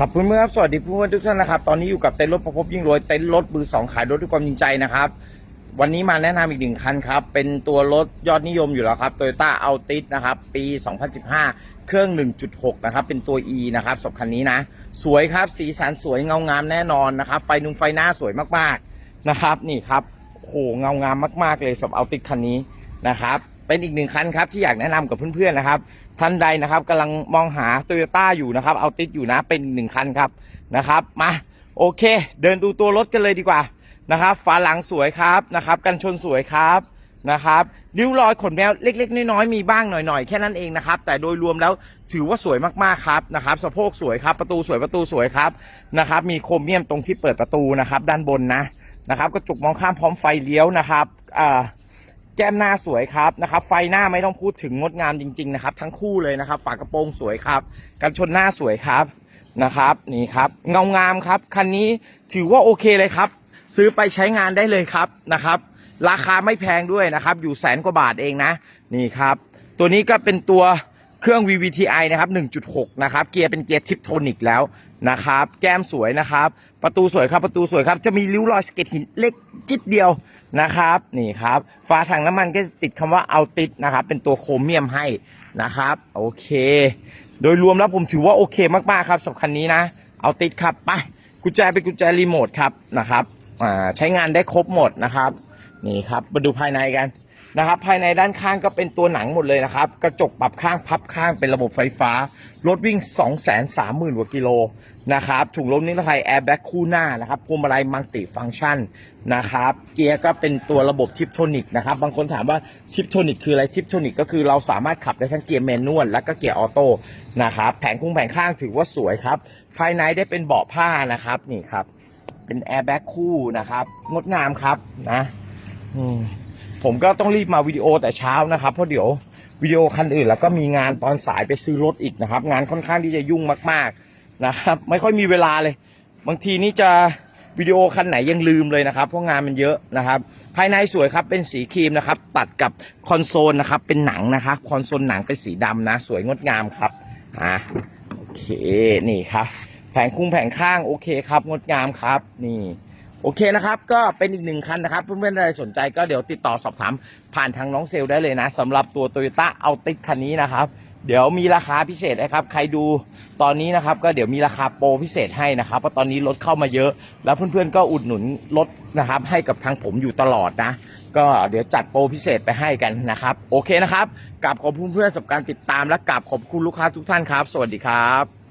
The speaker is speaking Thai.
ขอบคุณเพื่อนครับ สวัสดีเพื่อนทุกท่านนะครับ ตอนนี้อยู่กับเต็นท์รถประพบยิ่งรวย เต็นท์รถมือสองขายรถด้วยความจริงใจนะครับ วันนี้มาแนะนำอีกหนึ่งคันครับ เป็นตัวรถยอดนิยมอยู่แล้วครับ Toyota Altis นะครับ ปี 2015 เครื่อง 1.6 นะครับ เป็นตัว E นะครับสำหรับคันนี้นะ สวยครับ สีสันสวยเงางามแน่นอนนะครับ ไฟนุ่มไฟหน้าสวยมากๆนะครับ นี่ครับโอ้โหเงางามมาก ๆ เลยสำหรับ Altis คันนี้นะครับ เป็นอีกหนึ่งคันครับที่อยากแนะนำกับเพื่อนๆนะครับท่านใดนะครับกำลังมองหาโตโยต้าอยู่นะครับเอาติดอยู่นะเป็นหนึ่งคันครับนะครับมาโอเค เดินดูตัวรถกันเลยดีกว่านะครับฝาหลังสวยครับนะครับ กันชนสวยครับนะครับริ้วรอยขนแมวเล็ก ๆ น้อยๆมีบ้างหน่อยๆแค่นั้นเองนะครับ แต่โดยรวมแล้วถือว่าสวยมากๆครับนะครับสะโพกสวยครับประตูสวยประตูสวยครับนะครับ มีโครเมียมตรงที่เปิดประตูนะครับ ด้านบนนะนะครับกระจกมองข้ามพร้อมไฟเลี้ยวนะครับอ่า แก้มหน้าสวยครับนะครับ ไฟหน้าไม่ต้องพูดถึงงดงามจริง ๆ นะครับ ทั้งคู่เลยนะครับ ฝากระโปรงสวยครับ กันชนหน้าสวยครับนะครับ นี่ครับเงางามครับคันนี้ถือว่าโอเคเลยครับ ซื้อไปใช้งานได้เลยครับนะครับ ราคาไม่แพงด้วยนะครับ อยู่แสนกว่าบาทเองนะ นี่ครับ ตัวนี้ก็เป็นตัวเครื่อง VVTi นะครับ 1.6 นะครับ เกียร์เป็นเกียร์ทิปโทนิกแล้วนะครับ แก้มสวยนะครับ ประตูสวยครับ ประตูสวยครับ จะมีริ้วรอยสเก็ตหินเล็ก จิดเดียวนะครับนี่ครับฝาถังน้ำมันก็ติดคำว่าเอาติดนะครับ เป็นตัวโครเมียมให้นะครับโอเค โดยรวมแล้วผมถือว่าโอเคมากๆครับสำหรับคันนี้นะ เอาติดครับไปกุญแจเป็นกุญแจรีโมทครับนะครับใช้งานได้ครบหมดนะครับนี่ครับมาดูภายในกัน นะครับ ภายในด้านข้างก็เป็นตัวหนังหมดเลยนะครับ กระจกปรับข้างพับข้างเป็นระบบไฟฟ้า รถวิ่ง 2 3 0 0 0 0กว่ากิโลนะครับถุงลมนิรภัยแอร์แบ็กคู่หน้านะครับพวงมาลัยมัลติฟังก์ชันนะครับ เกียร์ก็เป็นตัวระบบทิปโทนิกนะครับ บางคนถามว่าทิปโทนิกคืออะไรทิปโทนิกก็คือเราสามารถขับได้ทั้งเกียร์แมนนวลและก็เกียร์ออโต้นะครับ แผงคุ้งแผงข้างถือว่าสวยครับ ภายในได้เป็นเบาะผ้านะครับนี่ครับ เป็นแอร์แบ็กคู่นะครับ งดงามครับนะ อืม ผมก็ต้องรีบมาวิดีโอแต่เช้านะครับ เพราะเดี๋ยววิดีโอคันอื่น แล้วก็มีงานตอนสายไปซื้อรถอีกนะครับ งานค่อนข้างที่จะยุ่งมากๆนะครับ ไม่ค่อยมีเวลาเลย บางทีนี่จะวิดีโอคันไหนยังลืมเลยนะครับ เพราะงานมันเยอะนะครับ ภายในสวยครับเป็นสีครีมนะครับ ตัดกับคอนโซลนะครับ เป็นหนังนะครับคอนโซลหนังเป็นสีดำนะ สวยงดงามครับอ่าโอเคนี่ครับ แผงคุ้งแผงข้างโอเคครับ งดงามครับนี่ โอเคนะครับ ก็เป็นอีกหนึ่งคันนะครับ เพื่อนๆใดสนใจก็เดี๋ยวติดต่อสอบถามผ่านทางน้องเซลได้เลยนะสำหรับตัว Toyota a l t i s คันนี้นะครับเดี๋ยวมีราคาพิเศษนะครับ ใครดูตอนนี้นะครับ ก็เดี๋ยวมีราคาโปรพิเศษให้นะครับ เพราะตอนนี้รถเข้ามาเยอะ แล้วเพื่อนๆก็อุดหนุนรถนะครับ ให้กับทางผมอยู่ตลอดนะ ก็เดี๋ยวจัดโปรพิเศษไปให้กันนะครับ โอเคนะครับกราบขอบคุณเพื่อนๆสำหรับการติดตามและกราบขอบคุณลูกค้าทุกท่านครับ สวัสดีครับ